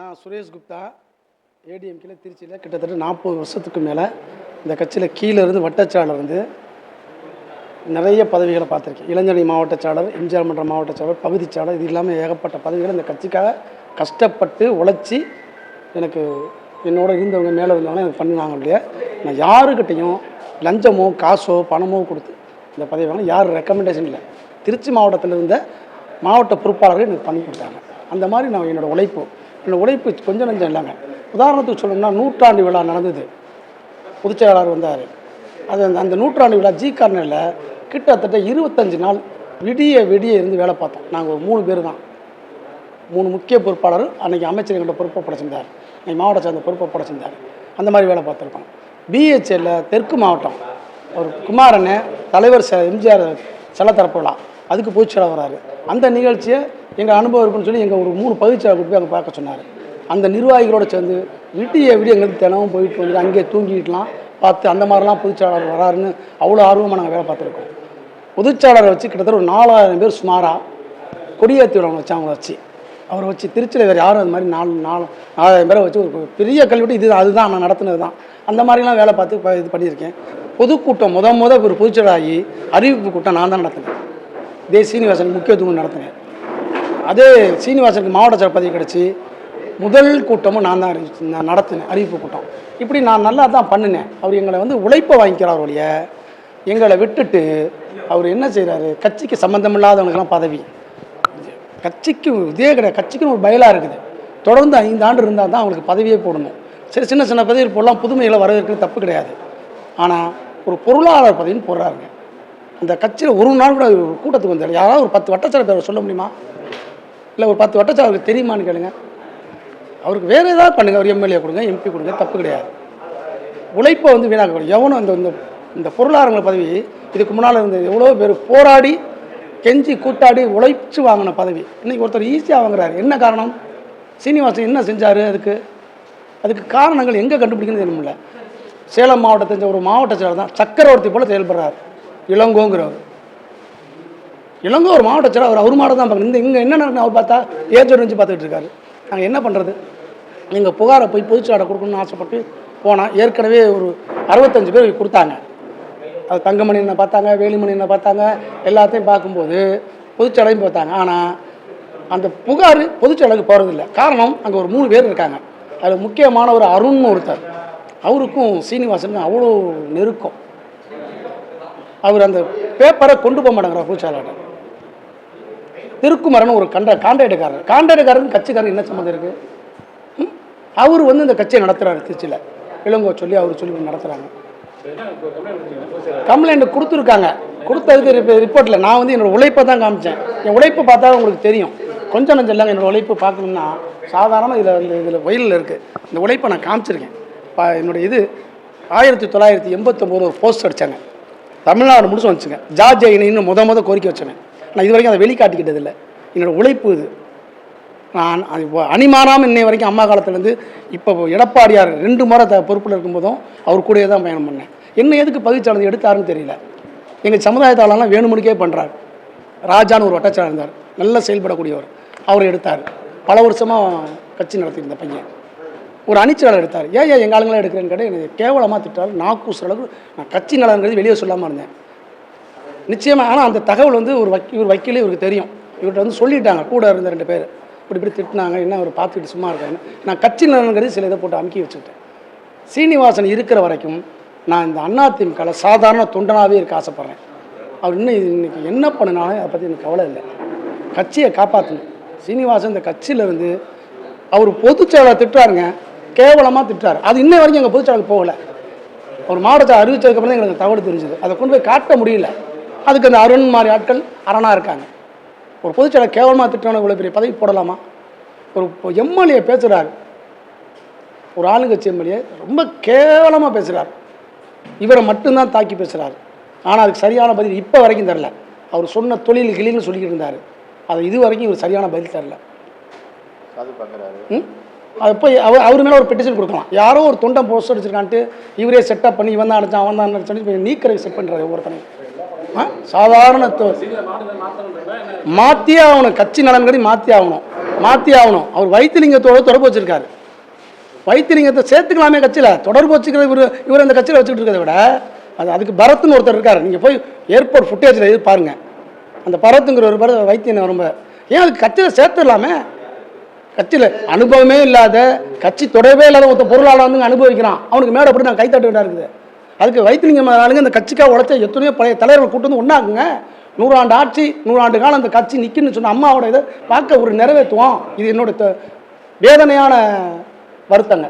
நான் சுரேஷ் குப்தா ஏடிஎம்கேல திருச்சியில் கிட்டத்தட்ட நாற்பது வருஷத்துக்கு மேலே இந்த கட்சியில் கீழே இருந்து வட்டச்சாளர் இருந்து நிறைய பதவிகளை பார்த்துருக்கேன். இளைஞரணி மாவட்டச்சாளர் எம்ஜிஆர் மன்ற மாவட்டச்சாளர் பகுதிச்சாளர் இது இல்லாமல் ஏகப்பட்ட பதவிகளை இந்த கட்சிக்காக கஷ்டப்பட்டு உழைச்சி எனக்கு என்னோட இருந்தவங்க மேலே இருந்தவங்க எனக்கு பண்ணினாங்க இல்லையா? நான் யாருக்கிட்டையும் லஞ்சமோ காசோ பணமோ கொடுத்து இந்த பதவி வாங்க யார் ரெக்கமெண்டேஷன் இல்லை. திருச்சி மாவட்டத்தில் இருந்த மாவட்ட பொறுப்பாளர்கள் எனக்கு பண்ணி கொடுத்தாங்க. அந்த மாதிரி நான் என்னோடய உழைப்பு அந்த உழைப்பு கொஞ்சம் நஞ்சம் இல்லைங்க உதாரணத்துக்கு சொல்லணும்னா நூற்றாண்டு விழா நடந்தது. பொதுச் செயலாளர் வந்தார். அது அந்த அந்த நூற்றாண்டு விழா ஜி கார்னரில் கிட்டத்தட்ட இருபத்தஞ்சு நாள் விடிய விடிய இருந்து வேலை பார்த்தோம். நாங்கள் ஒரு மூணு பேர் தான். மூணு முக்கிய பொறுப்பாளர் அன்றைக்கி அமைச்சர் எங்கள்கிட்ட பொறுப்பை படைச்சிருந்தார். அன்றைக்கி மாவட்ட சேர்ந்த பொறுப்பை படைச்சிருந்தார். அந்த மாதிரி வேலை பார்த்துருக்கோம். பிஹெச்எல்ல தெற்கு மாவட்டம் ஒரு குமாரனை தலைவர் செ எம்ஜிஆர் செல்ல தரப்பு விழா. அதுக்கு பொதுச் வராரு. அந்த நிகழ்ச்சியை எங்கள் அனுபவம் இருக்குன்னு சொல்லி எங்கள் ஒரு மூணு பகுதிச்சாளர் கூட்டி போய் அங்கே பார்க்க சொன்னார். அந்த நிர்வாகிகளோட சேர்ந்து விடிய விடிய எங்களுக்கு தினமும் போயிட்டு வந்து அங்கேயே தூங்கிட்டுலாம் பார்த்து அந்த மாதிரிலாம் பொதுச்சாளர் வராருன்னு அவ்வளோ ஆர்வமாக நாங்கள் வேலை பார்த்துருக்கோம். பொதுச்சாளரை வச்சு கிட்டத்தட்ட ஒரு நாலாயிரம் பேர் சுமாராக கொடியேற்றி வச்சு அவங்கள வச்சு அவரை வச்சு திருச்சியில் வேறு யாரும் அது மாதிரி நாலு நாலு நாலாயிரம் பேரை வச்சு ஒரு பெரிய கல்வெட்டு இது அதுதான் நான் நடத்துனது தான் அந்த மாதிரிலாம் வேலை பார்த்து இது பண்ணியிருக்கேன். பொதுக்கூட்டம் முத முத ஒரு பொதுச்செயலாகி அறிவிப்பு கூட்டம் நான் தான் நடத்தினேன். இதே சீனிவாசன் முக்கியத்துவம் நடத்தினேன் அதே சீனிவாசனுக்கு மாவட்ட செயலர் பதவி கிடச்சி முதல் கூட்டமும் நான் தான் நான் நடத்தினேன் அறிவிப்பு கூட்டம். இப்படி நான் நல்லா தான் பண்ணினேன். அவர் எங்களை வந்து உழைப்பை வாங்கிக்கிறார் ஒழிய எங்களை விட்டுட்டு அவர் என்ன செய்கிறாரு கட்சிக்கு சம்மந்தமில்லாதவங்களுக்குலாம் பதவி. கட்சிக்கு இதே கிடையாது. கட்சிக்குன்னு ஒரு பயலாக இருக்குது. தொடர்ந்து ஐந்து ஆண்டு இருந்தால் தான் அவங்களுக்கு பதவியே போடணும். சரி சின்ன சின்ன பதவி போடலாம். புதுமைகளை வரவேற்கிறது தப்பு கிடையாது. ஆனால் ஒரு பொருளாளர் பதவின்னு போடுறாருங்க. அந்த கட்சியில் ஒரு நாள் கூட ஒரு கூட்டத்துக்கு வந்தார் யாராவது ஒரு பத்து வட்டச்சாலை பேரை சொல்ல முடியுமா? இல்லை ஒரு பத்து வட்டச்சாலை அவருக்கு தெரியுமான்னு கேளுங்க. அவருக்கு வேறு ஏதாவது பண்ணுங்கள் அவர் எம்எல்ஏ கொடுங்க எம்பி கொடுங்க தப்பு கிடையாது. உழைப்பை வந்து வீணாக்க எவனும் இந்த இந்த இந்த பொருளாதாரங்கள் பதவி இதுக்கு முன்னால் இருந்த எவ்வளோ பேர் போராடி கெஞ்சி கூத்தாடி உழைச்சி வாங்கின பதவி இன்றைக்கி ஒருத்தர் ஈஸியாக வாங்குறாரு. என்ன காரணம்? சீனிவாசன் என்ன செஞ்சார் அதுக்கு? அதுக்கு காரணங்கள் எங்கே கண்டுபிடிக்கணும்னு தெரியல சேலம் மாவட்டத்தை ஒரு மாவட்ட செயலர் தான் சக்கரவர்த்தி போல் செயல்படுறார். இளங்கோங்கிறவர். இளங்கோ ஒரு மாவட்ட செயலர் அவர் அவர் மாவட்டம் தான் பார்க்கணும். இந்த இங்கே என்ன நடக்கணும் அவர் பார்த்தா ஏஜோடு வச்சு பார்த்துக்கிட்டு இருக்காரு. நாங்கள் என்ன பண்ணுறது எங்கள் புகாரை போய் பொதுச்சாடை கொடுக்கணும்னு ஆசைப்பட்டு போனால் ஏற்கனவே ஒரு அறுபத்தஞ்சு பேர் கொடுத்தாங்க. அது தங்கமணி என்ன பார்த்தாங்க வேலுமணி என்ன பார்த்தாங்க எல்லாத்தையும் பார்க்கும்போது பொதுச்சடையும் பார்த்தாங்க. ஆனால் அந்த புகார் பொதுச்செயலுக்கு போகிறதில்ல காரணம் அங்கே ஒரு மூணு பேர் இருக்காங்க. அதில் முக்கியமான ஒரு அருண்னு ஒருத்தர். அவருக்கும் சீனிவாசனுக்கும் அவ்வளோ நெருக்கம். அவர் அந்த பேப்பரை கொண்டு போக மாட்டேங்கிறார் பொதுச்செயலாளர் திருக்குமரன் ஒரு கண்ட கான்ட்ராக்டுக்காரர் கான்ட்ராக்டுக்காரருக்கு கட்சிக்காரர் என்ன சம்மந்தம் இருக்குது அவர் வந்து இந்த கட்சியை நடத்துகிறாரு திருச்சியில். இளங்கோ சொல்லி அவர் சொல்லி நடத்துகிறாங்க கம்ப்ளைண்ட் கொடுத்துருக்காங்க. கொடுத்ததுக்கு ரிப்போர்ட்டில் நான் வந்து என்னோடய உழைப்பை தான் காமிச்சேன். என் உழைப்பை பார்த்தா உங்களுக்கு தெரியும். கொஞ்சம் நஞ்சம் இல்லைங்க என்னோடய உழைப்பு பார்க்கணும்னா சாதாரணமாக இதில் இந்த இதில் வயலில் இருக்குது இந்த உழைப்பை நான் காமிச்சிருக்கேன். பா என்னுடைய இது ஆயிரத்தி தொள்ளாயிரத்தி எண்பத்தொம்போது ஒரு போஸ்ட் அடித்தாங்க தமிழ்நாடு முழுசும் வச்சுங்க ஜார்ஜ் ஐனின்னு முத முத கோரிக்கை வச்சேன் நான் இது வரைக்கும் அதை வெளிக்காட்டிக்கிட்டது இல்லை என்னோட உழைப்பு இது. நான் அது அணிமாறாமல் இன்னை வரைக்கும் அம்மா காலத்துலேருந்து இப்போ எடப்பாடியார் ரெண்டு முறை த பொறுப்பில் இருக்கும்போதும் அவர் கூடயே தான் பயணம் பண்ணேன். என்ன எதுக்கு பகுதிச்சாளர் எடுத்தாருன்னு தெரியல. எங்கள் சமுதாயத்தாளெல்லாம் வேணுமனுக்கே பண்ணுறாரு ராஜான்னு ஒரு வட்டச்சாளர் இருந்தார். நல்லா செயல்படக்கூடியவர். அவர் எடுத்தார். பல வருஷமாக கட்சி நடத்தியிருந்த பையன். ஒரு அணிச்சலாளர் எடுத்தார். ஏன் ஏன் எங்கள் ஆளுங்களாம் எடுக்கிறேன்னு கேட்டால் எனக்கு கேவலமாக திட்டார். நாக்கூசுற அளவுக்கு நான் கட்சி நலங்கிறது வெளியே சொல்லாமல் இருந்தேன். நிச்சயமாக ஆனால் அந்த தகவல் வந்து ஒரு வக்கீல் ஒரு வக்கீலே இவருக்கு தெரியும். இவர்கிட்ட வந்து சொல்லிட்டாங்க. கூட இருந்த ரெண்டு பேர். இப்படி இப்படி திட்டினாங்க. என்ன அவர் பார்த்துக்கிட்டு சும்மா இருக்காங்க நான் கட்சி நலன்கிறது சில இதை போட்டு அமுக்கி வச்சுக்கிட்டேன். சீனிவாசன் இருக்கிற வரைக்கும் நான் இந்த அதிமுகவில் சாதாரண தொண்டனாகவே இருக்க ஆசைப்பட்றேன். அவர் இன்னும் இது என்ன பண்ணினாலும் அதை பற்றி எனக்கு கவலை இல்லை. கட்சியை காப்பாற்றணும் சீனிவாசன் இந்த கட்சியிலேருந்து அவர் பொதுச் செயலாளர் திட்டுறாருங்க. கேவலமாக திட்டுறாரு அது இன்ன வரைக்கும் எங்கள் பொதுச் செயலாளர் போகலை. ஒரு மாவட்டத்தை அறிவிச்சதுக்கப்புறம் தான் எங்களுக்கு தகவல் தெரிஞ்சுது. அதை கொண்டு போய் காட்ட முடியல. அதுக்கு அந்த அருண் மாதிரி ஆட்கள் அரணாக இருக்காங்க. ஒரு பொதுச்செயலர் கேவலமாக திட்டவன இவ்வளோ பெரிய பதவி போடலாமா? ஒரு எம்எல்ஏ பேசுகிறார் ஒரு ஆளுங்கட்சி எம்எல்ஏ ரொம்ப கேவலமாக பேசுகிறார் இவரை மட்டும்தான் தாக்கி பேசுகிறார் ஆனால் அதுக்கு சரியான பதில் இப்போ வரைக்கும் தரல. அவர் சொன்ன தொழில் கிளின்னு சொல்லிக்கிட்டு இருந்தார். அது இது வரைக்கும் இவர் சரியான பதில் தரல. சாது பார்க்குறாரு அப்போ அது போய் அவர் அவர் மேலே ஒரு பெட்டிஷன் கொடுக்கலாம். யாரோ ஒரு தொண்டம் போஸ்ட் அடிச்சிருக்கான்ட்டு இவரே செட்டப் பண்ணி இவன் தான் அடிச்சான் அவன் தான் அடிச்சான்னு போய் நீக்கிறதுக்கு செட் பண்ணுறாரு ஒவ்வொருத்தனையும் ஆ? சாதாரண மாற்றியே ஆகணும். கட்சி நலன்கடி மாற்றி ஆகணும். மாற்றி ஆகணும். அவர் வைத்தியலிங்கத்தோடு தொடர்பு வச்சிருக்காரு. வைத்தியலிங்கத்தை சேர்த்துக்கலாமே கட்சியில். தொடர்பு வச்சுக்கிற இவர் இவர் அந்த கட்சியில் வச்சுக்கிட்டு இருக்கிறத விட அது அதுக்கு பரத்னு ஒருத்தர் இருக்கார். நீங்கள் போய் ஏர்போர்ட் ஃபுட்டேஜில் இது பாருங்கள் அந்த பரத்துங்கிற ஒரு பர வைத்தியன் ரொம்ப ஏன் அதுக்கு கட்சியில் சேர்த்துடலாமே? கட்சியில் அனுபவமே இல்லாத கட்சி தொடவே இல்லாத ஒருத்த பொருளாளர் வந்து அனுபவிக்கிறான். அவனுக்கு மேலே அப்படி நான் கைத்தட்ட வேண்டியதாக இருக்குது. அதுக்கு வைத்திலிங்கம் ஆளுங்க இந்த கட்சிக்காக உழைச்ச எத்தனையோ பழைய தலைவர்கள் கூட்டு வந்து ஒன்றாக்குங்க நூறாண்டு ஆட்சி நூறாண்டு காலம் அந்த கட்சி நிற்குன்னு சொன்ன அம்மாவோட இதை பார்க்க ஒரு நிறைவேற்றுவோம். இது என்னோட வேதனையான வருத்தங்க